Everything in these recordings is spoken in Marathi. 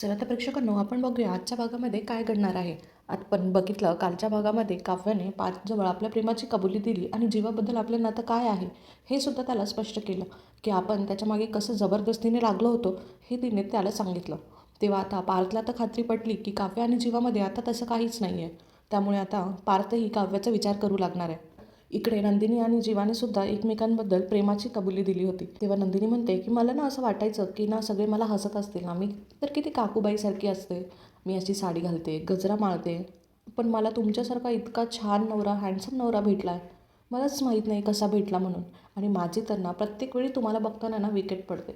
चला तर प्रेक्षकांनो आपण बघूया आजच्या भागामध्ये काय घडणार आहे. आपण बघितलं कालच्या भागामध्ये काव्याने पाचजवळ आपल्या प्रेमाची कबुली दिली आणि जीवाबद्दल आपलं नातं काय आहे हे सुद्धा त्याला स्पष्ट केलं की आपण त्याच्यामागे कसं जबरदस्तीने लागलो होतो हे तिने त्याला सांगितलं. तेव्हा आता पार्थला तर खात्री पटली की काव्या आणि जीवामध्ये आता तसं काहीच नाही आहे त्यामुळे आता पार्थही काव्याचा विचार करू लागणार आहे. इकडे नंदिनी आणि जीवाने सुद्धा एकमेकांबद्दल प्रेमाची कबुली दिली होती. तेव्हा नंदिनी म्हणते की मला ना असं वाटायचं की ना सगळे मला हसत असतील ना मी तर किती काकूबाईसारखी असते. मी अशी साडी घालते गजरा माळते. पण मला तुमच्यासारखा इतका छान नवरा हँडसम नवरा भेटला आहे मलाच माहीत नाही कसा भेटला म्हणून. आणि माझी तर ना प्रत्येक वेळी तुम्हाला बघताना ना विकेट पडते.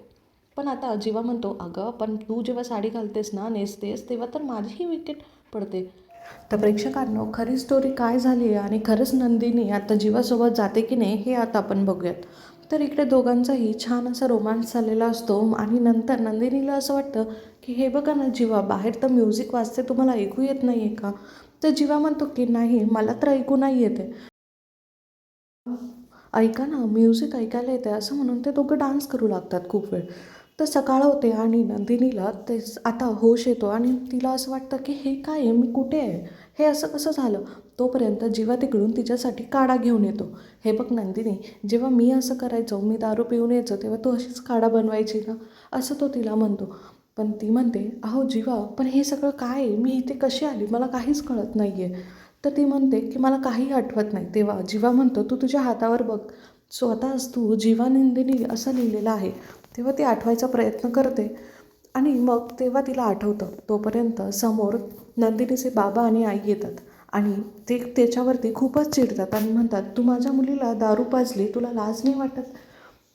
पण आता जीवा म्हणतो अगं पण तू जेव्हा साडी घालतेस ना नेसतेस तेव्हा तर माझीही विकेट पडते. तर प्रेक्षकांनो खरी स्टोरी काय झाली आहे आणि खरंच नंदिनी आता जीवासोबत जाते की नाही हे आता आपण बघूयात. तर इकडे दोघांचाही छान असा रोमांस झालेला असतो आणि नंतर नंदिनीला असं वाटतं की हे बघा ना जीवा बाहेर तर म्युझिक वाजते तुम्हाला ऐकू येत नाही आहे का? तर जीवा म्हणतो की नाही मला तर ऐकू नाही येते ऐका ना म्युझिक ऐकायला येते असं म्हणून ते दोघं डान्स करू लागतात खूप वेळ. तर सकाळ होते आणि नंदिनीला ते आता होश येतो आणि तिला असं वाटतं की हे काय आहे? मी कुठे आहे? हे असं कसं झालं? तोपर्यंत जीवा तिकडून तिच्यासाठी काढा घेऊन येतो. हे बघ नंदिनी जेव्हा मी असं करायचो मी दारू पिऊन यायचो तेव्हा तू अशीच काढा बनवायची ना? असं तो तिला म्हणतो. पण ती म्हणते अहो जीवा पण हे सगळं काय आहे? मी इथे कशी आली? मला काहीच कळत नाही आहे तर ती म्हणते की मला काही आठवत नाही. तेव्हा जीवा म्हणतो तू तुझ्या हातावर बघ. स्वतःच तू जीवानंदिनी असं लिहिलेलं आहे. तेव्हा ती आठवायचा प्रयत्न करते. आणि मग तेव्हा तिला आठवतं तोपर्यंत समोर नंदिनीचे बाबा आणि आई येतात. आणि ते त्याच्यावरती खूपच चिडतात आणि म्हणतात तू माझ्या मुलीला दारू पाजली तुला लाज नाही वाटत?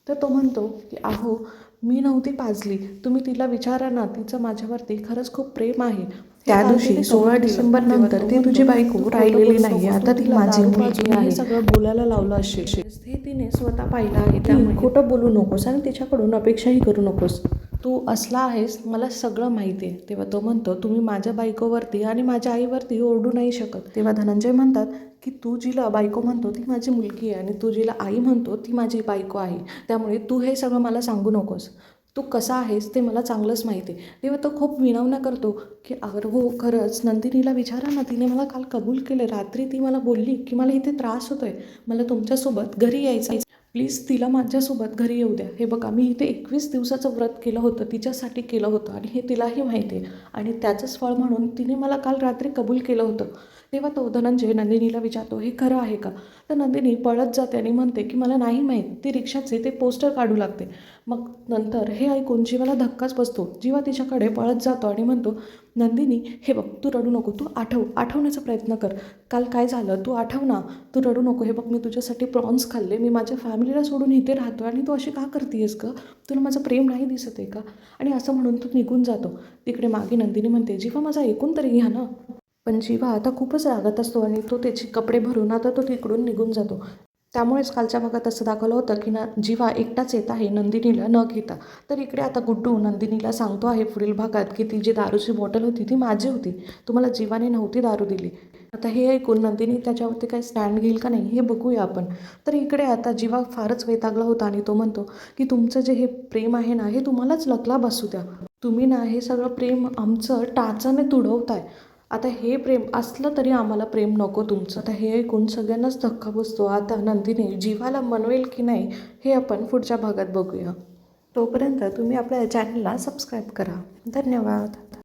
तर तो म्हणतो की अहो मी नव्हती पाजली. तुम्ही तिला विचारा ना तिचं माझ्यावरती खरंच खूप प्रेम आहे. त्या दिवशी सोळा डिसेंबर नंतर ती तुझी बायको राहिलेली नाही आता ती माझी मुलगी आहे. सगळं बोलायला लावलं असेल. हे तिने स्वतः पाहिलं आहे त्यामुळे खोटं बोलू नकोस आणि तिच्याकडून अपेक्षाही करू नकोस. तू असला आहेस मला सगळं माहिती आहे. तेव्हा तो म्हणतो तुम्ही माझ्या बायकोवरती आणि माझ्या आईवरती ओरडू नाही शकत. तेव्हा धनंजय म्हणतात की तू जिला बायको म्हणतो ती माझी मुलगी आहे आणि तू जिला आई म्हणतो ती माझी बायको आहे. त्यामुळे तू हे सगळं मला सांगू नकोस. तू कसा आहेस ते मला चांगलंच माहिती आहे. तेव्हा तो खूप विनवणा करतो की अगर हो खरंच नंदिनीला विचारा ना तिने मला काल कबूल केलं. रात्री ती मला बोलली की मला इथे त्रास होतो आहे मला तुमच्यासोबत घरी यायचं आहे. प्लीज तिला माझ्यासोबत घरी येऊ द्या. हे बघा मी इथे एकवीस दिवसाचं व्रत केलं होतं तिच्यासाठी केलं होतं आणि हे तिलाही माहिती आहे. आणि त्याचंच फळ म्हणून तिने मला काल रात्री कबूल केलं होतं. तेव्हा तो धनंजय नंदिनीला विचारतो हे खरं आहे का? तर नंदिनी पळत जाते आणि म्हणते की मला नाही माहीत ती रिक्षाचे ते पोस्टर काढू लागते. मग नंतर हे ऐकून जीवाला धक्काच बसतो. जीवा तिच्याकडे पळत जातो आणि म्हणतो नंदिनी हे बघ तू रडू नको तू आठव आठवण्याचा प्रयत्न कर. काल काय झालं? तू आठव ना. तू रडू नको हे बघ मी तुझ्यासाठी प्रॉन्स खाल्ले मी माझ्या फॅमिलीला सोडून इथे राहतो आणि तू अशी का करतेस ग? तुला माझं प्रेम नाही दिसत आहे का? आणि असं म्हणून तू निघून जातो. तिकडे मागे नंदिनी म्हणते जीवा माझा ऐकून तरी घ्या ना. पण जीवा आता खूपच रागत असतो आणि तो त्याचे कपडे भरून आता तो तिकडून निघून जातो. त्यामुळेच कालच्या भागात असं दाखवलं होतं की ना जीवा एकटाच येत आहे नंदिनीला न घेता. तर इकडे आता गुड्डू नंदिनीला सांगतो आहे पुढील भागात की ती जी दारूची बॉटल होती ती माझी होती. तुम्हाला जीवाने नव्हती दारू दिली. आता हे ऐकून नंदिनी त्याच्यावरती काही स्टँड घेईल का नाही हे बघूया आपण. तर इकडे आता जीवा फारच वैतागला होता आणि तो म्हणतो की तुमचं जे हे प्रेम आहे ना हे तुम्हालाच लकला बसू द्या. तुम्ही ना हे सगळं प्रेम आमचं टाचाने तुडवताय. आता हे प्रेम असलं तरी आम्हाला प्रेम नको तुमचं. आता हे ऐकून सगळ्यांनाच धक्का बसतो. आता नंदिनी जीवाला मनवेल की नाही हे आपण पुढच्या भागात बघूया. तोपर्यंत तुम्ही आपल्या चॅनलला सबस्क्राईब करा. धन्यवाद.